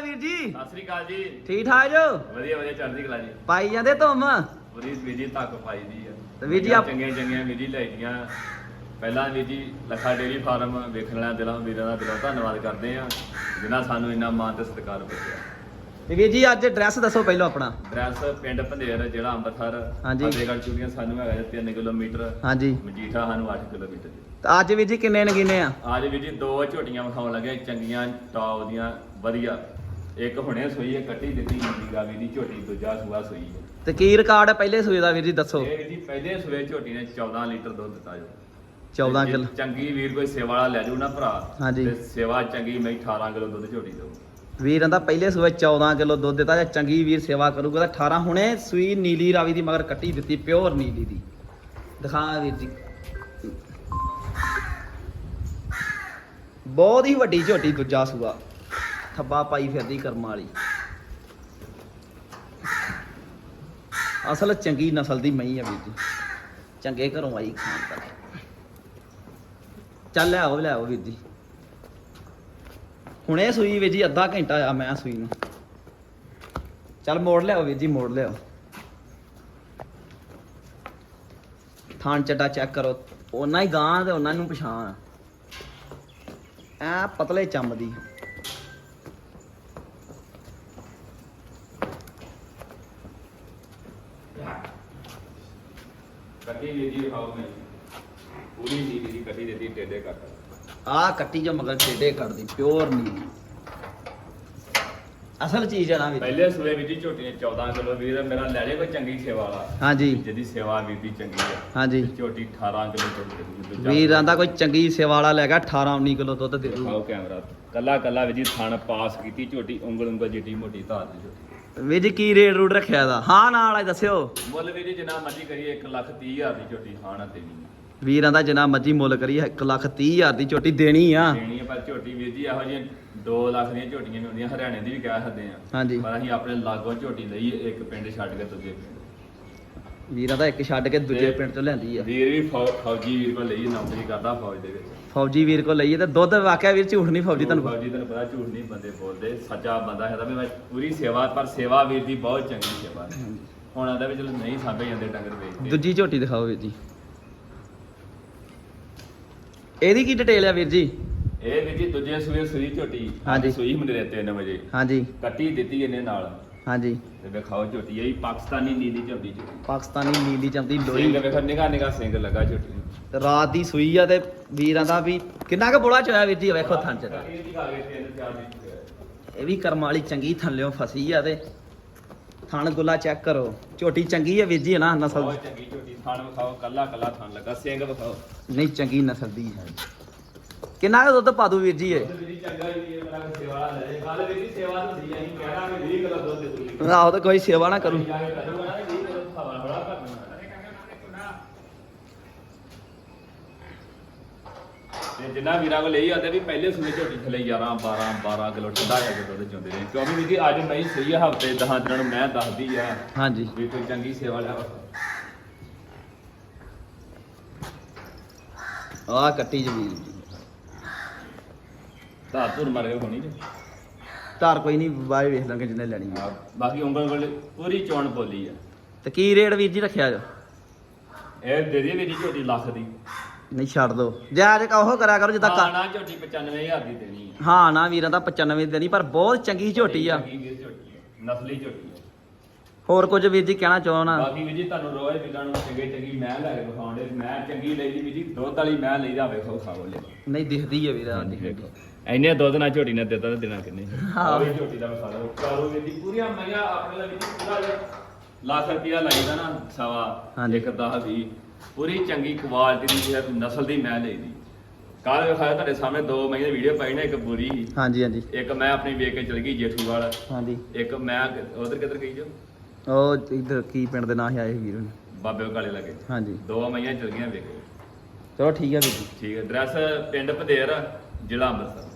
ਚਾਲ ਵੀਰ ਜੀ। ਸਤਿ ਸ੍ਰੀ ਅਕਾਲ ਜੀ। ਠੀਕ ਠਾਕ ਜੋ? ਵਧੀਆ ਵਧੀਆ ਚੜ੍ਹਦੀ ਕਲਾ ਜੀ। ਪਾਈ ਜਾਂਦੇ ਧੁੰਮ? ਵਧੀਆ ਵੀਰ ਜੀ ਤੱਕ ਪਾਈ ਦੀ ਆ। ਤੇ ਵੀਰ ਜੀ ਆਪ- ਚੰਗੀਆਂ ਚੰਗੀਆਂ ਵੀਰ ਜੀ ਲੈ ਗਈਆਂ ਪਹਿਲਾਂ ਵੀਰ ਜੀ ਲੱਖਾ ਡੇਰੀ ਫਾਰਮ ਵੇਖਣ ਵਾਲਿਆਂ ਦਿਲਾਂ ਵੀਰਾਂ ਦਾ ਦਿਲੋਂ ਧੰਨਵਾਦ ਕਰਦੇ ਆ ਜਿਨ੍ਹਾਂ ਸਾਨੂੰ ਇੰਨਾ ਮਾਣ ਤੇ ਸਤਿਕਾਰ ਬਖਸ਼ਿਆ ਤੇ ਵੀਰ ਜੀ ਅੱਜ ਐਡਰੈਸ ਦੱਸੋ ਪਹਿਲਾਂ ਆਪਣਾ। ਐਡਰੈਸ ਪਿੰਡ ਭੰਦੇਰ ਜ਼ਿਲ੍ਹਾ ਅੰਮ੍ਰਿਤਸਰ। ਹਾਂਜੀ। ਫਤਿਹਗੜ੍ਹ ਚੂੜੀਆਂ ਸਾਨੂੰ ਹੈਗਾ ਜੀ 3 ਕਿਲੋਮੀਟਰ। ਹਾਂਜੀ। ਮਜੀਠਾ ਸਾਨੂੰ 8 ਕਿਲੋਮੀਟਰ ਜੀ। ਤੇ ਅੱਜ ਵੀਰ ਜੀ ਕਿੰਨੇ ਨਗੀਨੇ ਆ? ਅੱਜ ਵੀਰ ਜੀ ਦੋ ਝੋਟੀਆਂ ਵਿਖਾਉਣ ਲੱਗੇ ਚੰਗੀਆਂ ਟੌਪ ਦੀਆਂ ਵਧੀਆ। ਇੱਕ ਹੁਣੇ ਸੋਈ ਹੈ ਕੱਟੀ ਦਿੱਤੀ ਨੀਲੀ ਰਾਵੀ ਦੀ ਝੋਟੀ ਦੂਜਾ ਸੂਆ ਸੋਈ ਹੈ। ਤੇ ਕੀ ਰਿਕਾਰਡ ਹੈ ਪਹਿਲੇ ਸੂਏ ਦਾ ਵੀਰ ਜੀ ਦੱਸੋ। ਇਹ ਜੀ ਪਹਿਲੇ ਸੂਏ ਝੋਟੀ ਨੇ 14 ਲੀਟਰ ਦੁੱਧ ਦਿੱਤਾ ਜੋ। 14 ਜੇ ਕਿਲੋ। ਚੰਗੀ ਵੀਰ ਕੋਈ ਸੇਵਾ ਵਾਲਾ ਲੈ ਜੂ ਨਾ ਭਰਾ ਹਾਂਜੀ। ਤੇ ਸੇਵਾ ਚੰਗੀ ਮੈਂ 18 ਕਿਲੋ ਦੁੱਧ ਝੋਟੀ ਦਊ ਵੀਰਾਂ ਦਾ ਪਹਿਲੇ ਸੂਏ 14 ਕਿਲੋ ਦੁੱਧ ਦਿੱਤਾ ਜਾਂ ਚੰਗੀ ਵੀਰ ਸੇਵਾ ਕਰੂਗਾ ਤਾਂ 18 ਹੁਣੇ ਸੂਈ ਨੀਲੀ ਰਾਵੀ ਦੀ ਮਗਰ ਕੱਟੀ ਦਿੱਤੀ ਪਿਓਰ ਨੀਲੀ ਦੀ। ਦਿਖਾ ਵੀਰ ਜੀ। ਬਹੁਤ ਹੀ ਵੱਡੀ ਝੋਟੀ ਦੂਜਾ ਸੂਆ। ਖੱਬਾ ਪਾਈ ਫਿਰਦੀ ਕਰਮ ਵਾਲੀ। ਅਸਲ ਚੰਗੀ ਨਸਲ ਦੀ ਮਈ ਆ ਵੀਰ ਜੀ। ਚੰਗੇ ਘਰੋਂ ਆਈ ਖਾਣ ਤੱਕ ਚੱਲ ਲਿਆਓ ਲਿਆਓ ਵੀਰ ਜੀ। ਹੁਣੇ ਸੂਈ ਵੀਰ ਜੀ ਅੱਧਾ ਘੰਟਾ ਆ ਮੈਂ ਸੂਈ ਨੂੰ। ਚੱਲ ਮੋੜ ਲਿਆਓ ਵੀਰ ਜੀ, ਮੋੜ ਲਿਆਓ। ਥਾਣ ਚੱਡਾ ਚੈੱਕ ਕਰੋ। ਉਹਨਾਂ ਹੀ ਗਾਂ ਤੇ ਉਹਨਾਂ ਨੂੰ ਪਛਾਣ। ਐ ਪਤਲੇ ਚੰਮ ਦੀ। ਕੱਟੀ ਵੀਰ ਜੀ ਵਿਖਾਓ ਮੈਂ ਪੂਰੀ ਨੀਲੀ ਦੀ ਕੱਟੀ ਦਿੱਤੀ ਟੇਡੇ ਕੱਟ ਆ ਕੱਟੀ ਜੋ ਮਗਰ ਟੇਡੇ ਕੱਢਦੀ ਪਿਓਰ ਨੀਲੀ ਅਸਲ ਚੀਜ਼ ਆ ਨਾ ਵੀਰ। ਪਹਿਲੇ ਸੂਏ ਝੋਟੀ ਨੇ 14 ਕਿਲੋ ਵੀਰ ਮੇਰਾ ਲੈ ਜੇ ਕੋਈ ਚੰਗੀ ਸੇਵਾ ਵਾਲਾ। ਹਾਂਜੀ। ਜਿਹਦੀ ਸੇਵਾ ਵੀਰ ਦੀ ਚੰਗੀ ਹੈ ਹਾਂਜੀ। ਝੋਟੀ 18 ਕਿਲੋ ਦੁੱਧ ਦੇ ਦੂਜਾ ਵੀਰਾਂ ਦਾ ਕੋਈ ਚੰਗੀ ਸੇਵਾ ਵਾਲਾ ਲੈ ਗਿਆ 18 19 ਕਿਲੋ ਦੁੱਧ ਦੇ ਦੂ ਕੈਮਰਾ। ਕੱਲਾ ਕੱਲਾ ਜੀ ਥਣ ਪਾਸ ਕੀਤੀ ਝੋਟੀ ਉਂਗਲ ਉਂਗਲ ਜਿੱਡੀ ਮੋਟੀ ਧਾਰ ਦੀ ਝੋਟੀ। ਵੀਰ ਜੀ ਕੀ ਰੇਟ ਰੂਟ ਰੱਖਿਆ ਦਾ ਹਾਂ ਨਾਲ ਆ ਦੱਸਿਓ। ਮੁੱਲ ਵੀਰ ਜੀ ਜਿੰਨਾ ਮਰਜ਼ੀ ਕਰੀਏ 1 ਲੱਖ 30 ਹਜ਼ਾਰ ਦੀ ਝੋਟੀ ਖਾਣਾ ਨਹੀਂ ਵੀਰਾਂ ਦਾ ਜਿੰਨਾ ਮਰਜ਼ੀ ਮੁੱਲ ਕਰੀਏ 1 ਲੱਖ 30 ਹਜ਼ਾਰ ਦੀ ਝੋਟੀ ਦੇਣੀ ਆ। ਦੇਣੀ ਹੈ ਪਰ ਝੋਟੀ ਵੀਰ ਜੀ ਇਹੋ ਜਿਹੀਆਂ 2 ਲੱਖ ਦੀਆਂ ਝੋਟੀਆਂ ਵੀ ਹੁੰਦੀਆਂ ਹਰਿਆਣੇ ਦੀ ਵੀ ਕਹਿ ਸਕਦੇ ਆ। ਹਾਂਜੀ। ਪਰ ਅਸੀਂ ਆਪਣੇ ਲਾਗੋਂ ਝੋਟੀ ਲਈ ਇੱਕ ਪਿੰਡ ਛੱਡ ਕੇ ਦੂਜੇ ਪਿੰਡ। ਵੀਰਾਂ ਦਾ ਇੱਕ ਛੱਡ ਕੇ ਦੂਜੇ ਤੇ ਪਿੰਡ ਤੋਂ ਲਿਆਂਦੀ ਆ। ਵੀਰ ਵੀ ਫੌ- ਫੌਜੀ ਵੀਰ ਕੋਲ ਲਈ ਨੌਕਰੀ ਕਰਦਾ ਫੌਜ ਦੇ ਵਿੱਚ। ਫੌਜੀ ਵੀਰ ਕੋ ਲਈਏ ਤੇ ਦੁੱਧ ਵਾਕਿਆ ਵੀਰ ਝੂਠ ਨਹੀਂ ਫੌਜੀ ਤੁਹਾਨੂੰ ਫੌਜੀ ਤੁਹਾਨੂੰ ਪਤਾ ਝੂਠ ਨਹੀਂ ਬੰਦੇ ਬੋਲਦੇ ਸੱਚਾ ਬੰਦਾ ਹੈ ਤਾਂ ਵੀ ਮੈਂ ਪੂਰੀ ਸੇਵਾ ਪਰ ਸੇਵਾ ਵੀਰ ਦੀ ਬਹੁਤ ਚੰਗੀ ਸੇਵਾ। ਹੁਣ ਆਂਦਾ ਵੀ ਚਲੋ ਨਹੀਂ ਸਾਂਭੇ ਜਾਂਦੇ ਡੰਗਰ ਵੇਚਦੇ ਦੂਜੀ ਝੋਟੀ ਦਿਖਾਓ ਵੀਰ ਜੀ। ਇਹਦੀ ਕੀ ਡਿਟੇਲ ਆ ਵੀਰ ਜੀ? ਇਹ ਵੀਰ ਜੀ ਦੂਜੇ ਸੂਏ ਸੂਈ ਝੋਟੀ। ਹਾਂਜੀ। ਸੂਈ ਮੁੰਡੇ 3 ਵਜੇ। ਹਾਂਜੀ। ਕੱਟੀ ਦਿੱਤੀ ਇਹਨੇ ਨਾਲ। ਹਾਂਜੀ। ਤੇ ਵੇਖਾਓ ਝੋਟੀ ਇਹ ਵੀ ਪਾਕਿਸਤਾਨੀ ਨੀਲੀ ਝੋਟੀ ਝੋਟੀ। ਪਾਕਿਸਤਾਨੀ ਨੀਲੀ ਚੰਦੀ ਸਿੰਘ ਲੋਈ ਵੇਖੋ ਨਿਗਾ ਨਿਗਾ ਸਿੰਘ ਲੱਗਾ ਝੋਟੀ ਨੂੰ। ਰਾਤ ਦੀ ਸੂਈ ਆ ਤੇ ਵੀਰਾਂ ਦਾ ਵੀ ਕਿੰਨਾ ਕੁ ਬੋਲਾ ਚੋਇਆ ਵੀਰ ਜੀ ਵੇਖੋ ਥਣ ਚ ਇਹ ਦਿਖਾ ਕੇ ਤਿੰਨ ਚਾਰ ਦਿਨ ਹੋਏ। ਇਹ ਵੀ ਕਰਮ ਵਾਲੀ ਚੰਗੀ ਥੱਲਿਓ ਫਸੀ ਆ ਤੇ ਥਣ ਗੁੱਲਾ ਚੈੱਕ ਕਰੋ। ਝੋਟੀ ਚੰਗੀ ਆ ਵੀਰ ਜੀ ਨਾ ਨਸਲ? ਬਹੁਤ ਚੰਗੀ ਝੋਟੀ ਥਣ ਵਿਖਾਓ ਕੱਲਾ ਕੱਲਾ ਥਣ ਲੱਗਾ ਸਿੰਘ ਵਿਖਾਓ। ਨਹੀਂ ਚੰਗੀ ਨਸਲ ਦੀ ਹੈ। ਕਿੰਨਾ ਕੁ ਦੁੱਧ ਪਾ ਦੂ ਵੀਰ ਜੀ ਇਹ? ਦੁੱਧ ਵੀ ਚੰਗਾ ਹੀ ਇਹ ਮੇਰਾ ਸੇਵਾ ਵਾਲਾ ਲੈ ਜੇ ਕੱਲ ਵੀ ਸੇਵਾ ਹੁੰਦੀ ਅਸੀਂ ਕਹਿਣਾ ਕਿ 20 ਕਿਲੋ ਦੁੱਧ ਦੇ ਦੂਗੀ ਆਹੋ ਤੇ ਕੋਈ ਸੇਵਾ ਨਾ ਕਰੂ। ਜਾ ਕੇ ਕਰੂਗਾ ਨਾ 20 ਕਿਲੋ ਖਾਵਾ ਬੜਾ ਕਰਨਾ ਤੇ ਜਿੰਨਾ ਵੀਰਾਂ ਕੋਲ ਲਈ ਆਂਦੇ ਵੀ ਪਹਿਲੇ ਸੂਏ ਝੋਟੀ ਥਲੇ 11 12 12 ਕਿਲੋ ਠੰਡਾ ਜਾ ਕੇ ਦੁੱਧ ਚੋਂਦੇ ਨੇ। ਕਿਉਂਕਿ ਵੀ ਜੀ ਅੱਜ ਨਹੀਂ ਸਹੀ ਹਫ਼ਤੇ 10 ਦਿਨਾਂ ਨੂੰ ਮੈਂ ਦੱਸਦੀ ਆ ਹਾਂਜੀ। ਵੀ ਕੋਈ ਚੰਗੀ ਸੇਵਾ ਲੈ ਆਹ ਕੱਟੀ ਜੀ ਵੀਰ ਜੀ ਧਾਰ ਧੁਰ ਮਰੇ ਹੋਣੀ ਜੀ। ਧਾਰ ਕੋਈ ਨਹੀਂ ਬਾਏ ਵੇਖ ਲਾਂਗੇ ਜਿੰਨੇ ਲੈਣੀ। ਆ ਹਾਂ, ਬਾਕੀ ਉਂਗਲ ਉਂਗਲ ਪੂਰੀ ਚੋਣ ਬੋਲੀ ਆ। ਤੇ ਕੀ ਰੇਟ ਵੀਰ ਜੀ ਰੱਖਿਆ ਜੋ? ਇਹ ਦੇ ਦੀ ਮੇਰੀ ਝੋਟੀ ਲੱਖ ਦੀ। ਨਹੀਂ ਛੱਡ ਦੋ। ਜੇ ਅੱਜ ਕਹੋ ਕਰਿਆ ਕਰੋ ਜਿੱਦਾਂ ਕਰ ਨਾ ਝੋਟੀ 95000 ਦੀ ਦੇਣੀ ਆ। ਹਾਂ ਨਾ ਵੀਰਾਂ ਦਾ 95 ਦੇਣੀ ਪਰ ਬਹੁਤ ਚੰਗੀ ਝੋਟੀ ਆ। ਚੰਗੀ ਵੀਰ ਝੋਟੀ ਆ, ਨਸਲੀ ਝੋਟੀ ਆ। ਹੋਰ ਕੁਝ ਵੀਰ ਜੀ ਕਹਿਣਾ ਚਾਹਣਾ ਬਾਕੀ ਵੀ ਜੀ ਤੁਹਾਨੂੰ ਰੋਜ਼ ਵੀਰਾਂ ਨੂੰ ਚੰਗੇ ਚੰਗੀ ਮੈਂ ਲੈ ਕੇ ਵਿਖਾਉਂਦੇ ਮੈਂ ਚੰਗੀ ਲਈ ਦੀ ਵੀ ਜੀ ਦੁੱਧ ਵਾਲੀ ਮੈਂ ਲਈ ਦਾ ਵੇਖੋ ਖਾਓ ਲੈ ਨਹੀਂ ਦਿਖਦੀ ਹੈ ਵੀਰਾਂ ਦੀ ਵੇਖੋ। ਇੰਨੇ ਦੁੱਧ ਨਾਲ ਝੋਟੀ ਨੇ ਦਿੱਤਾ ਤੇ ਦੇਣਾ ਕਿੰਨੇ ਹਾਂ। ਵੀ ਝੋਟੀ ਦਾ ਮਸਾਲਾ ਚਾਰੋ ਵੀ ਦੀ ਪੂਰੀਆਂ ਮਈਆਂ ਆਪਣੇ ਲਈ ਵੀ ਪੂਰਾ ਜਿਹਾ ਲੱਖ ਰੁਪਿਆ ਲਾਈਦਾ ਨਾ ਸਵਾ ਹਾਂਜੀ। ਇੱਕ 10 20 ਪੂਰੀ ਚੰਗੀ ਕੁਆਲਿਟੀ ਦੀ ਜਿਹੜਾ ਨਸਲ ਦੀ ਮੈਂ ਲਈ ਦੀ। ਕੱਲ ਵਿਖਾਇਆ ਤੁਹਾਡੇ ਸਾਹਮਣੇ ਦੋ ਮਹੀਨੇ ਵੀਡੀਓ ਪਾਈ ਨਾ ਇੱਕ ਬੁਰੀ। ਸੀ ਹਾਂਜੀ ਹਾਂਜੀ। ਇੱਕ ਮੈਂ ਆਪਣੀ ਵੇਖ ਕੇ ਚਲ ਗਈ ਜੇਠੂਵਾਲ। ਹਾਂਜੀ। ਇੱਕ ਮੈਂ ਉਧਰ ਕਿੱਧਰ ਗਈ ਜੋ? ਉਹ ਇਧਰ ਕੀ ਪਿੰਡ ਦੇ ਨਾਂ ਹੀ ਆਏ ਵੀਰ। ਬਾਬੇ ਕਾਲੇ ਲੱਗੇ। ਹਾਂਜੀ। ਦੋ ਮਈਆਂ ਚਲ ਗਈਆਂ ਵੇਖੋ। ਚਲੋ ਠੀਕ ਹੈ ਵੀਰ ਜੀ। ਠੀਕ ਹੈ ਐਡਰੈਸ ਪਿੰਡ ਪਧੇਰ ਜ਼ਿਲ੍ਹਾ ਅੰਮ੍ਰਿਤਸਰ।